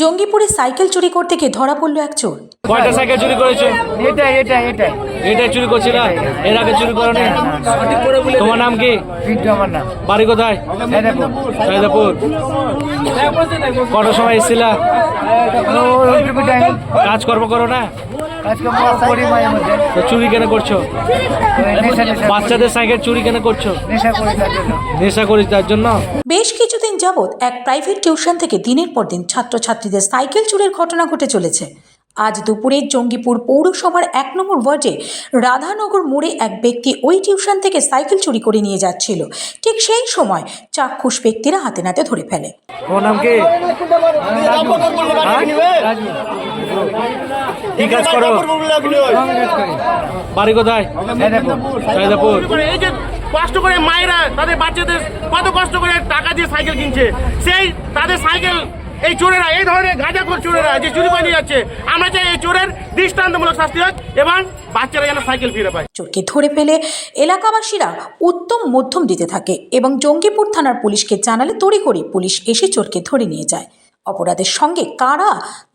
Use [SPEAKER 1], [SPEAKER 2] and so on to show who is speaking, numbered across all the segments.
[SPEAKER 1] জঙ্গিপুরে cycle চুরি করতে গিয়ে ধরা পড়ল এক চোর।
[SPEAKER 2] কয়টা সাইকেল চুরি করেছ?
[SPEAKER 3] এটা এটা এটা।
[SPEAKER 2] এটা চুরি করছিল এর আগে চুরি করনি তোমার নাম কি?
[SPEAKER 3] আমার নাম।
[SPEAKER 2] বাড়ি কোথায়?
[SPEAKER 3] সাইদাপুর।
[SPEAKER 2] সাইদাপুর। কটার সময় এসেছিলা? কাজকর্ম করো না? চুরি কেন করছ? বাচ্চাদের সাইকেল চুরি কেন করছ?
[SPEAKER 3] নেশা করি তার জন্য।
[SPEAKER 2] করিস তার জন্য?
[SPEAKER 1] বেশ যাবৎ এক প্রাইভেট টিউশন থেকে দিনের পর দিন ছাত্রছাত্রীদের সাইকেল চুরির ঘটনা ঘটে চলেছে। আজ দুপুরে জঙ্গিপুর পৌরসভার এক নম্বর ওয়ার্ডে রাধানগর মোড়ে এক ব্যক্তি ওই টিউশন থেকে সাইকেল চুরি করে নিয়ে যাচ্ছিল। ঠিক সেই সময় চাক্ষুষ ব্যক্তিরা হাতে নাতে ধরে ফেলে।
[SPEAKER 2] কি? কাজ করো? বাড়ি কোথায়?
[SPEAKER 4] কষ্ট করে মায়েরা তাদের বাচ্চাদের কত কষ্ট করে টাকা দিয়ে সাইকেল কিনছে। সেই তাদের সাইকেল, এই চোরেরা, এই ধরনের গাঁজাখোর চোরেরা যে চুরি করে নিয়ে যাচ্ছে, আমরা চাই এই চোরের দৃষ্টান্তমূলক শাস্তি হোক এবং বাচ্চারা যেন সাইকেল ফিরে পায়।
[SPEAKER 1] চোরকে ধরে ফেলে এলাকাবাসীরা উত্তম মধ্যম দিতে থাকে এবং জঙ্গিপুর থানার পুলিশকে জানালে তড়িঘড়ি পুলিশ এসে চোরকে ধরে নিয়ে যায়। অপরাধের সঙ্গে কারা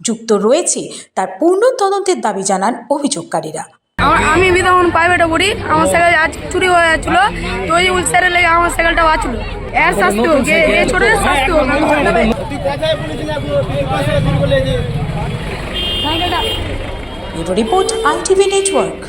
[SPEAKER 1] যুক্ত রয়েছে তার পূর্ণ তদন্তের দাবি জানান অভিযোগকারীরা।
[SPEAKER 5] আমার আমি বিধান প্রাইভেটে পড়ি আমার সাইকেল আজ চুরি হয়ে যাচ্ছিল, তো ওই স্যারের লেগে আমার সাইকেলটা বাঁচল। এর শাস্তি হোক এ- ছোট শাস্তি হোক
[SPEAKER 1] রিপোর্ট, আইটিভি নেটওয়ার্ক।